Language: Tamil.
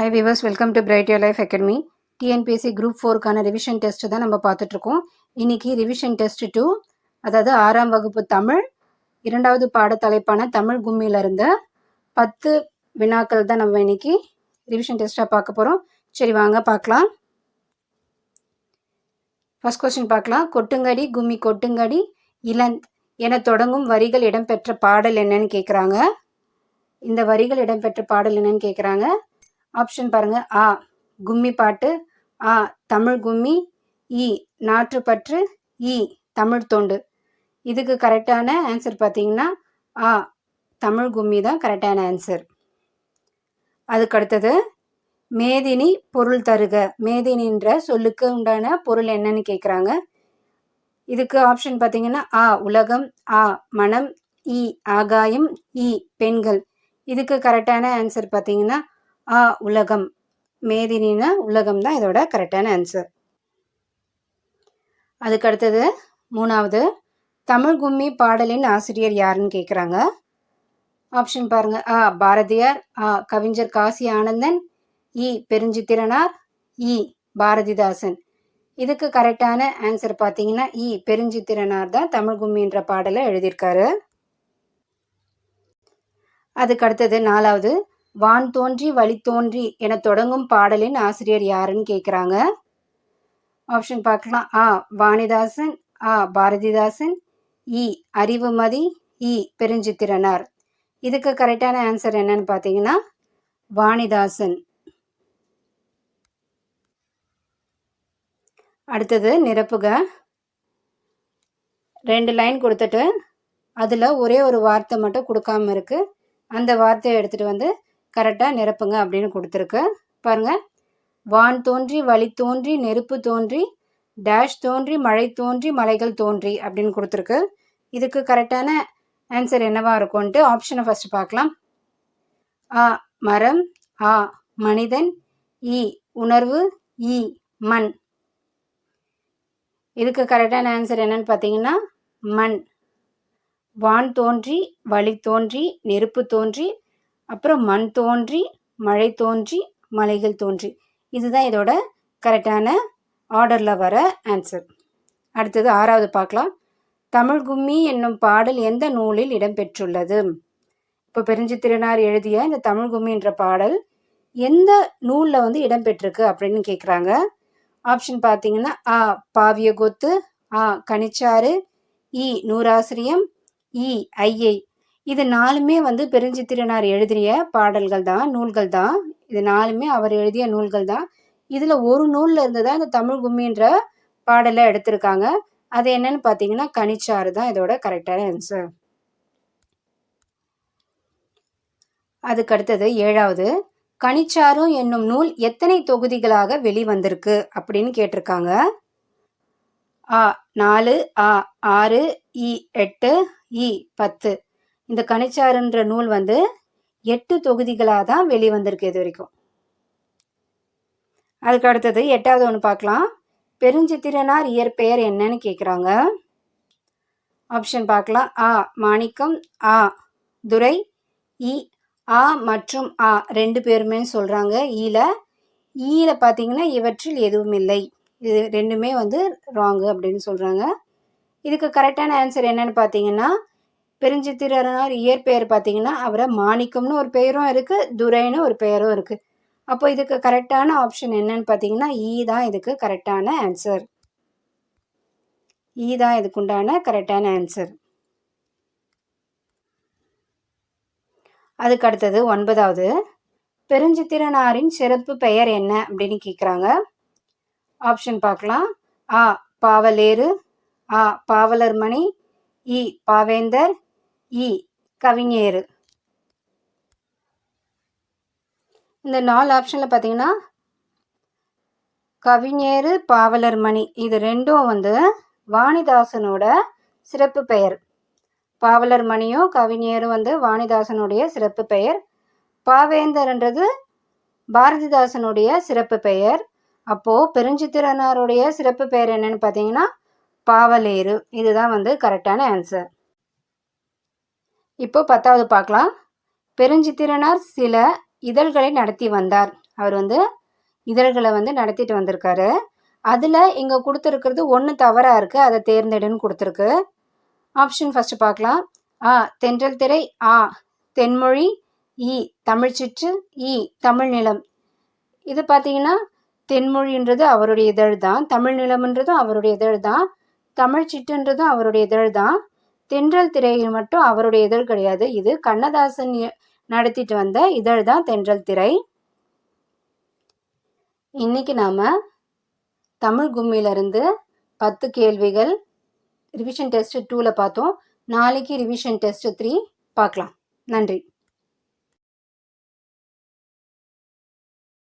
Hi viewers welcome to bright your life academy TNPSC group ஃபோருக்கான revision test தான் நம்ம பார்த்துட்ருக்கோம். இன்னைக்கு ரிவிஷன் டெஸ்ட் டூ அதாவது ஆறாம் வகுப்பு தமிழ் இரண்டாவது பாடத்தலைப்பான தமிழ் கும்மியில இருந்த பத்து வினாக்கள் தான் நம்ம இன்னைக்கு ரிவிஷன் டெஸ்ட்டாக பார்க்க போகிறோம் சரி வாங்க பார்க்கலாம். ஃபர்ஸ்ட் கொஸ்டின் பார்க்கலாம். கொட்டுங்கடி கும்மி கொட்டுங்கடி இளந்த் என தொடங்கும் வரிகள் இடம்பெற்ற பாடல் என்னன்னு கேட்குறாங்க இந்த வரிகள் இடம்பெற்ற பாடல் என்னன்னு கேட்குறாங்க ஆப்ஷன் பாருங்க. ஆ கும்மி பாட்டு. ஆ தமிழ் கும்மி. இ நாற்றுப்பற்று. இ தமிழ் தொண்டு. இதுக்கு கரெக்டான ஆன்சர் பார்த்தீங்கன்னா ஆ தமிழ் கும்மி தான் கரெக்டான ஆன்சர் அதுக்கு அடுத்தது மேதினி பொருள் தருக. மேதினின்ற சொல்லுக்கு உண்டான பொருள் என்னன்னு கேட்குறாங்க இதுக்கு ஆப்ஷன் பார்த்தீங்கன்னா ஆ உலகம் ஆ மனம் இ ஆகாயம் இ பெண்கள். இதுக்கு கரெக்டான ஆன்சர் பார்த்தீங்கன்னா ஆ உலகம். மேதினினா உலகம் தான் இதோட கரெக்டான ஆன்சர் அதுக்கு அடுத்தது மூணாவது தமிழ் கும்மி பாடலின் ஆசிரியர் யாருன்னு கேட்குறாங்க ஆப்ஷன் பாருங்க. ஆ பாரதியார் ஆ கவிஞர் காசி ஆனந்தன் இ பெருஞ்சித்திரனார் இ பாரதிதாசன். இதுக்கு கரெக்டான ஆன்சர் பார்த்தீங்கன்னா இ பெருஞ்சித்திரனார் தான் தமிழ் கும்மின்ற பாடலை எழுதியிருக்காரு. அதுக்கு அடுத்தது நாலாவது வான் தோன்றி வழி தோன்றி என தொடங்கும் பாடலின் ஆசிரியர் யாருன்னு கேட்குறாங்க ஆப்ஷன் பார்க்கலாம். ஆ வாணிதாசன் ஆ பாரதிதாசன் இ அறிவுமதி இ பெருஞ்சித்திரனார். இதுக்கு கரெக்டான ஆன்சர் என்னன்னு பார்த்தீங்கன்னா வாணிதாசன். அடுத்தது நிரப்புக. ரெண்டு லைன் கொடுத்துட்டு அதில் ஒரே ஒரு வார்த்தை மட்டும் கொடுக்காம இருக்கு. அந்த வார்த்தையை எடுத்துகிட்டு வந்து கரெக்டாக நிரப்புங்க அப்படின்னு கொடுத்துருக்கு. பாருங்கள் வான் தோன்றி வழி தோன்றி நெருப்பு தோன்றி டேஷ் தோன்றி மழை தோன்றி மலைகள் தோன்றி அப்படின்னு கொடுத்துருக்கு. இதுக்கு கரெக்டான ஆன்சர் என்னவாக இருக்கும்ன்ட்டு ஆப்ஷனை ஃபஸ்ட்டு பார்க்கலாம். ஆ மரம் ஆ மனிதன் இ உணர்வு இ மண். இதுக்கு கரெக்டான ஆன்சர் என்னன்னு பார்த்தீங்கன்னா மண். வான் தோன்றி வழி தோன்றி நெருப்பு தோன்றி அப்புறம் மண் தோன்றி மழை தோன்றி மலைகள் தோன்றி. இதுதான் இதோட கரெக்டான ஆர்டரில் வர ஆன்சர் அடுத்தது ஆறாவது பார்க்கலாம். தமிழ் கும்மி என்னும் பாடல் எந்த நூலில் இடம்பெற்றுள்ளது? இப்போ பெருஞ்சித்திரனார் எழுதிய இந்த தமிழ் கும்மின்ற பாடல் எந்த நூலில் வந்து இடம்பெற்றிருக்கு அப்படின்னு கேட்குறாங்க ஆப்ஷன் பார்த்தீங்கன்னா ஆ பாவியகொத்து ஆ கனிச்சாறு இ நூறாசிரியம் இ ஐயை. இது நாலுமே வந்து பெருஞ்சித்திரனார் எழுதிய பாடல்கள் தான் நூல்கள் தான். இது நாலுமே அவர் எழுதிய நூல்கள் தான். இதில் ஒரு நூலில் இருந்து தான் இந்த தமிழ் கும்மின்ற பாடலை எடுத்திருக்காங்க. அது என்னன்னு பார்த்தீங்கன்னா கனிச்சாறு தான் இதோட கரெக்டான ஆன்சர் அதுக்கு அடுத்தது ஏழாவது கனிச்சாறு என்னும் நூல் எத்தனை தொகுதிகளாக வெளிவந்திருக்கு அப்படின்னு கேட்டிருக்காங்க. ஆ நாலு ஆ ஆறு இ எட்டு இ பத்து. இந்த கனிச்சாறுன்ற நூல் வந்து எட்டு தொகுதிகளாக தான் வெளிவந்திருக்கு இது வரைக்கும். அதுக்கு அடுத்தது எட்டாவது ஒன்று பார்க்கலாம். பெருஞ்சித்திரனார் இயற்பெயர் என்னன்னு கேட்குறாங்க ஆப்ஷன் பார்க்கலாம். ஆ மாணிக்கம் ஆ துரை இ ஆ மற்றும் ஆ ரெண்டு பேருமே சொல்கிறாங்க ஈல ஈல பார்த்தீங்கன்னா இவற்றில் எதுவும் இல்லை. இது ரெண்டுமே வந்து ராங்கு அப்படின்னு சொல்கிறாங்க இதுக்கு கரெக்டான ஆன்சர் என்னன்னு பார்த்தீங்கன்னா பெருஞ்சித்திரனார் இயற்பெயர் பார்த்தீங்கன்னா அவரை மாணிக்கம்னு ஒரு பெயரும் இருக்குது துரைன்னு ஒரு பெயரும் இருக்குது அப்போ இதுக்கு கரெக்டான ஆப்ஷன் என்னன்னு பார்த்தீங்கன்னா ஈ தான் இதுக்கு கரெக்டான ஆன்சர் ஈ தான் இதுக்குண்டான கரெக்டான ஆன்சர் அதுக்கு அடுத்தது ஒன்பதாவது பெருஞ்சித்திரனாரின் சிறப்பு பெயர் என்ன அப்படின்னு கேட்குறாங்க ஆப்ஷன் பார்க்கலாம். ஆ பாவலேறு ஆ பாவலர்மணி இ பாவேந்தர் இ கவிஞேறு. இந்த நாலு ஆப்ஷனில் பார்த்தீங்கன்னா கவிஞேறு பாவலர் மணி இது ரெண்டும் வந்து வாணிதாசனோட சிறப்பு பெயர். பாவலர் மணியும் கவிஞரும் வந்து வாணிதாசனுடைய சிறப்பு பெயர். பாவேந்தர்ன்றது பாரதிதாசனுடைய சிறப்பு பெயர். அப்போது பெருஞ்சித்திரனாருடைய சிறப்பு பெயர் என்னன்னு பார்த்தீங்கன்னா பாவலேறு. இதுதான் வந்து கரெக்டான ஆன்சர் இப்போ பத்தாவது பார்க்கலாம். பெருஞ்சித்திரனார் சில இதழ்களை நடத்தி வந்தார். அவர் வந்து இதழ்களை வந்து நடத்திட்டு வந்திருக்காரு. அதில் இங்கே கொடுத்துருக்கிறது ஒன்று தவறாக இருக்குது அதை தேர்ந்தெடுன்னு கொடுத்துருக்கு. ஆப்ஷன் ஃபஸ்ட்டு பார்க்கலாம். ஆ தென்றல் திரை ஆ தென்மொழி இ தமிழ்ச்சிற்று இ தமிழ் நிலம். இது பார்த்தீங்கன்னா தென்மொழின்றது அவருடைய இதழ் தான் தமிழ் நிலம்ன்றதும் அவருடைய இதழ் தான் தமிழ்ச்சிட்டுன்றதும் அவருடைய இதழ் தான் தென்றல் திரை மட்டும் அவருடைய இதழ் கிடையாது. இது கண்ணதாசன் நடத்திட்டு வந்த இதழ் தான் தென்றல் திரை. இன்னைக்கு நாம் தமிழ் கும்மியிலிருந்து பத்து கேள்விகள் ரிவிஷன் டெஸ்ட் டூவில் பார்த்தோம். நாளைக்கு ரிவிஷன் டெஸ்ட் த்ரீ பார்க்கலாம். நன்றி.